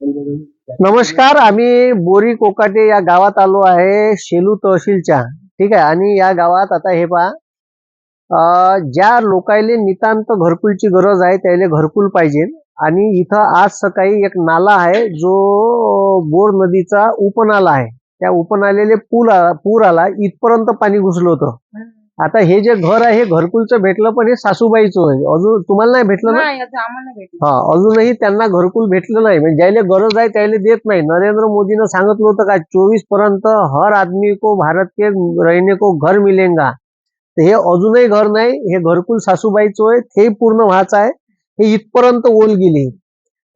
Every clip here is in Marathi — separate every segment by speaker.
Speaker 1: नमस्कार आम्ही बोरी कोकाटे या गावात आलो आहे शेलू तहसीलच्या. ठीक आहे आणि या गावात आता हे पहा ज्या लोकायले नितांत घरकुलची गरज आहे त्याला घरकुल पाहिजे. आणि इथं आज सकाळी एक नाला आहे जो बोर नदीचा उपनाला आहे. त्या उपनालेले पूल आला पूर आला इथपर्यंत पाणी घुसलं होतं. आता हे जे घर आहे हे घरकुलचं भेटलं पण हे सासूबाईचं आहे अजून तुम्हाला नाही भेटलं ना?
Speaker 2: नाही आता आम्हाला नाही भेटलं.
Speaker 1: हा अजूनही त्यांना घरकुल भेटलं नाही. म्हणजे ज्याला गरज आहे त्याला देत नाही. नरेंद्र मोदीनं सांगितलं होतं का चोवीसपर्यंत हर आदमी को भारत के रहने को घर मिलेगा. तर हे अजूनही घर नाही हे घरकुल सासूबाईचं आहे ते पूर्ण व्हायचं आहे. हे इथपर्यंत ओल गेली.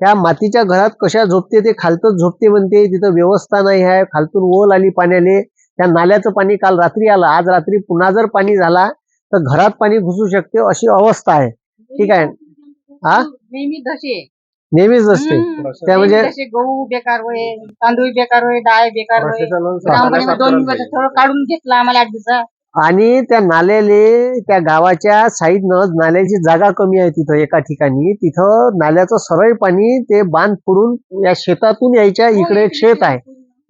Speaker 1: त्या मातीच्या घरात कशा झोपते ते खालतच झोपते म्हणते. तिथं व्यवस्था नाही आहे खालतून ओल आली पाण्याले. त्या नाल्याचं पाणी काल रात्री आलं. आज रात्री पुन्हा जर पाणी झाला तर घरात पाणी घुसू शकते अशी अवस्था आहे. ठीक आहे. हा? नेहमीच असते. त्या म्हणजे-
Speaker 2: गहू बेकार होय तांदूळ बेकार होय डाळ बेकार होय. दोन काढून घेतलं आम्हाला आठ दिवसा
Speaker 1: आणि त्या नाल्याले त्या गावाच्या साईडनं नाल्याची जागा कमी आहे तिथं एका ठिकाणी. तिथं नाल्याचं सरळ पाणी ते बांध फोडून या शेतातून यायच्या इकडे एक शेत आहे.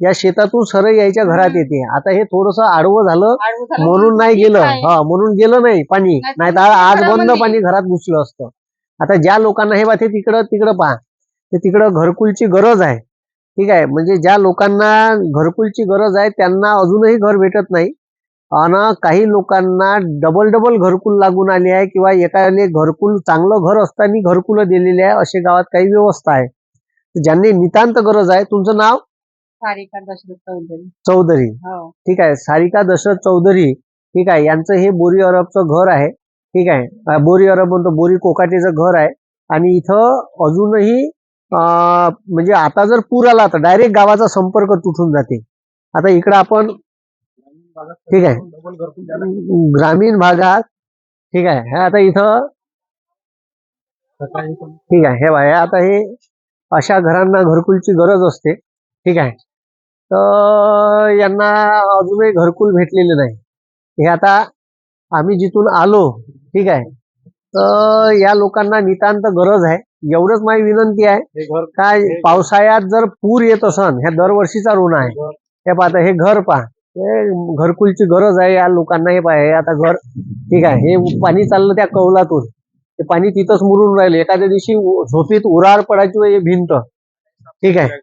Speaker 1: या शेतातून सरळ यायच्या घरात येते. आता हे थोडस आडवं झालं. म्हणून नाही गेलं. हा म्हणून गेलं नाही पाणी.
Speaker 2: नाही तर
Speaker 1: आज बंद पाणी घरात घुसलं असतं. आता ज्या लोकांना हे बा ते तिकडं तिकडं पहा. ते तिकडं घरकुलची गरज आहे. ठीक आहे. म्हणजे ज्या लोकांना घरकुलची गरज आहे त्यांना अजूनही घर भेटत नाही. आणि काही लोकांना डबल डबल घरकुल लागून आले आहे किंवा एकाले घरकुल चांगलं घर असताना घरकुलं दिलेले आहे असे गावात काही व्यवस्था आहे. ज्यांनी नितांत गरज आहे तुमचं नाव?
Speaker 2: सारिका दशरथ चौधरी.
Speaker 1: चौधरी.
Speaker 2: हो.
Speaker 1: ठीक आहे. सारिका दशरथ चौधरी ठीक आहे. यांचं हे बोरी अरबचं घर आहे. ठीक आहे. बोरी अरब म्हणतो बोरी कोकाटेचं घर आहे. आणि इथं अजूनही म्हणजे आता जर पूर आला तर डायरेक्ट गावाचा संपर्क तुटून जाते. आता इकडं आपण ठीक आहे. ग्रामीण भागात ठीक आहे. हे आता इथं ठीक आहे. हे हे आता हे अशा घरांना घरकुलची गरज असते. ठीक आहे. तर यांना अजूनही घरकुल भेटलेले नाही. हे आता आम्ही जिथून आलो ठीक आहे तर या लोकांना नितांत गरज आहे. एवढंच माझी विनंती आहे काय पावसाळ्यात जर पूर येत असन ह्या दरवर्षीचा ऋण आहे. हे पाहता हे घर पहा. हे घरकुलची गरज आहे या लोकांना हे पहा हे आता घर ठीक आहे हे पाणी चाललं त्या कौलातून. ते पाणी तिथंच मुरून राहिलं. एखाद्या दिवशी झोपीत उराड पडायची हे भिंत ठीक आहे.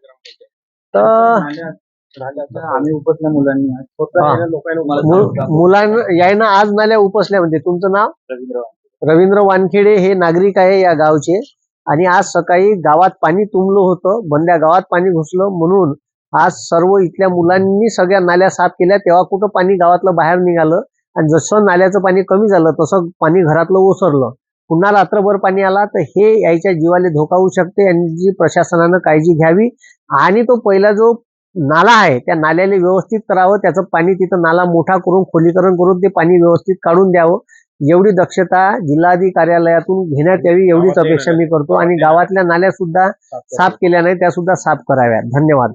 Speaker 1: तर
Speaker 3: आम्ही उपसल्या मुलांनी. स्वतः लोकांना.
Speaker 1: मुलांना यायनं आज नाल्या उपसल्या म्हणजे तुमचं नाव?
Speaker 3: रवींद्र
Speaker 1: रवींद्र वानखेडे हे नागरिक आहे या गावचे. आणि आज सकाळी गावात पाणी तुंबलं होतं. बंड्या गावात पाणी घुसलं म्हणून आज सर्व इथल्या मुलांनी सगळ्या नाल्या साफ केल्या. तेव्हा कुठं पाणी गावातलं बाहेर निघालं आणि जसं नाल्याचं पाणी कमी झालं तसं पाणी घरातलं ओसरलं. पुन्हा रात्रभर पाणी आला तर हे यायच्या जीवाला धोका होऊ शकते यांची प्रशासनानं काळजी घ्यावी. आणि तो पहिला जो नाला आहे त्या नाल्याला व्यवस्थित करावं त्याचं पाणी तिथं नाला मोठा करून खोलीकरण करून ते पाणी व्यवस्थित काढून द्यावं. एवढी दक्षता जिल्हाधिकारी कार्यालयातून घेण्यात यावी एवढीच अपेक्षा मी करतो. आणि गावातल्या नाल्या सुद्धा साफ केल्या नाही त्या सुद्धा साफ कराव्यात. धन्यवाद.